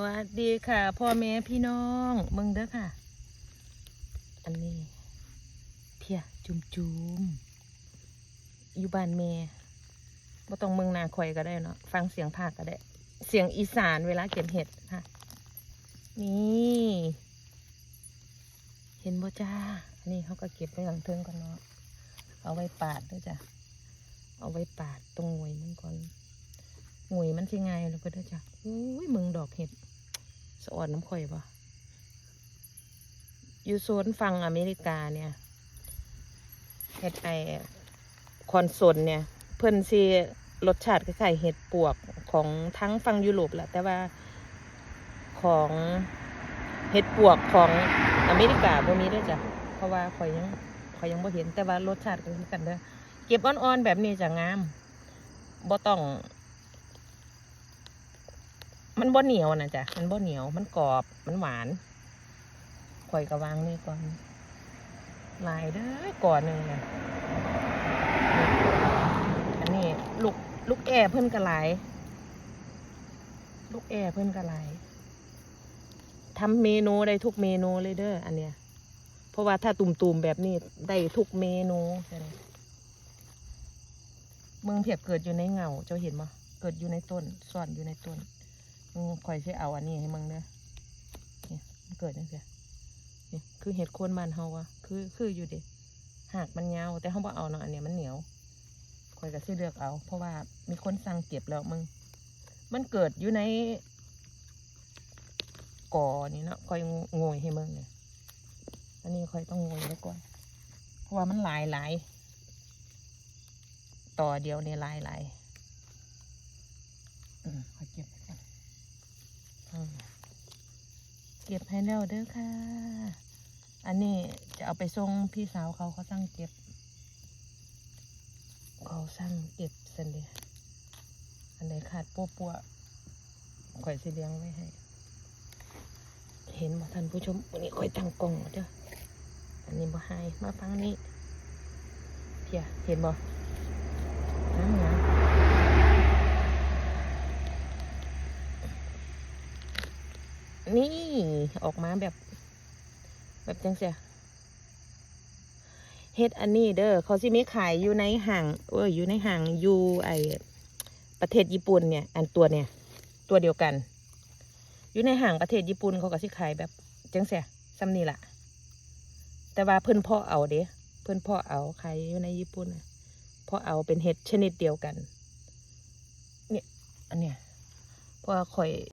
วัสดีค่ะ พ่อแม่พี่น้องมึงเด้อค่ะ อันนี้ เพียจุมจุมอยู่บ้านเมย์บ่ต้องเมืองนาคอยก็ได้เนาะฟังเสียงภาคก็ได้ เสียงอีสานเวลาเก็บเห็ดค่ะ นี่ เห็นบ่จ้า อันนี้เขาก็เก็บไว้หลังเทิงก่อนเนาะเอาไว้ปาดด้วยจ้ะเอาไว้ปาดตรงหวยมันก่อน หวยมันสิไงล้วก็ได้อจ้ะอุ้ยมืองดอกเห็ดสะอ่อนน้ำข่อยปะอยู่โซนฝั่งอเมริกาเนี่ยเห็ดไอคอนโซลเนี่ย เพิ่นสิรสชาติคล้ายๆเห็ดปวกของทั้งฝั่งยุโรปแหละแต่ว่าของเห็ดปวกของอเมริกาบ่มีเด้วยจ้ะเพราะว่าข่อยยังข่อยยังบ่เห็นแต่ว่ารสชาติก็คือกันเด้อเก็บอ่อนๆแบบนี้จะงามบ่ต้อง มันบ่เหนียวนะจ๊ะ มันบ่เหนียว มันกรอบ มันหวานข่อยกระวางนี่ก่อน ลายเด้อก่อนหนึ่งเลยอันนี้ลูกลูกแอเพิ่นกระหลลูกแอเพิ่นกระหลายทำเมนูได้ทุกเมนูเลยเด้ออันเนี้ย เพราะว่าถ้าตุ่มๆแบบนี้ได้ทุกเมนูเลยเมืองเพียบเกิดอยู่ในเงา เจ้าเห็นมั้เกิดอยู่ในต้นซ่อนอยู่ในต้น คอยใช้เอาอันนี้ให้มึงเด้อเนี่ยมันเกิดจังซี่เนี่ยคือเห็ดโคนบ้านเฮาอะคือคืออยู่ดิหากมันยาวแต่เฮาบ่เอาเนาะอันเนี้ยมันเหนียวคอยก็สิเลือกเอา เพราะว่ามีคนสั่งเก็บแล้วมึง มันเกิดอยู่ในก่อนี่เนาะคอยโงยให้มึงเนี่ยอันนี้คอยต้องโงยไว้ก่อนเพราะว่ามันหลายหลายต่อเดียวเนี่ยหลายหลายอืมคอยเก็บไว้ก่อน อืมเก็บให้แล้วเด้อค่ะ อันนี้จะเอาไปส่งพี่สาวเขาเขาสั่งเก็บ เขาสั่งเก็บสันเดียอันไหนขาดปัวปัวข่อยสิเลี้ยงไว้ให้ เห็นบ่ท่านผู้ชมวันนี้ข่อยตั้งกล้องเด้อ อันนี้บ่ให้มาฟังนี้เพียเห็นบ่น้ำงามนี่ ออกมาแบบ แบบจังเสียเฮ็ดอันนี้เด้อเขาสิมีขายอยู่ในห้างเอออยู่ในห้างอยู่ไอประเทศญี่ปุ่นเนี่ย อันตัวเนี่ย ตัวเดียวกัน อยู่ในห้างประเทศญี่ปุ่นเขาก็สิขายแบบจังเสียซ้ำนี่ล่ะแต่ว่าเพิ่อนพ่อเอาเด้เพิ่อนพ่อเอาขายอยู่ในญี่ปุ่นพ่อเอาเป็นเห็ดชนิดเดียวกัน เนี่ยอันเนี้ยเพราะว่าข่อย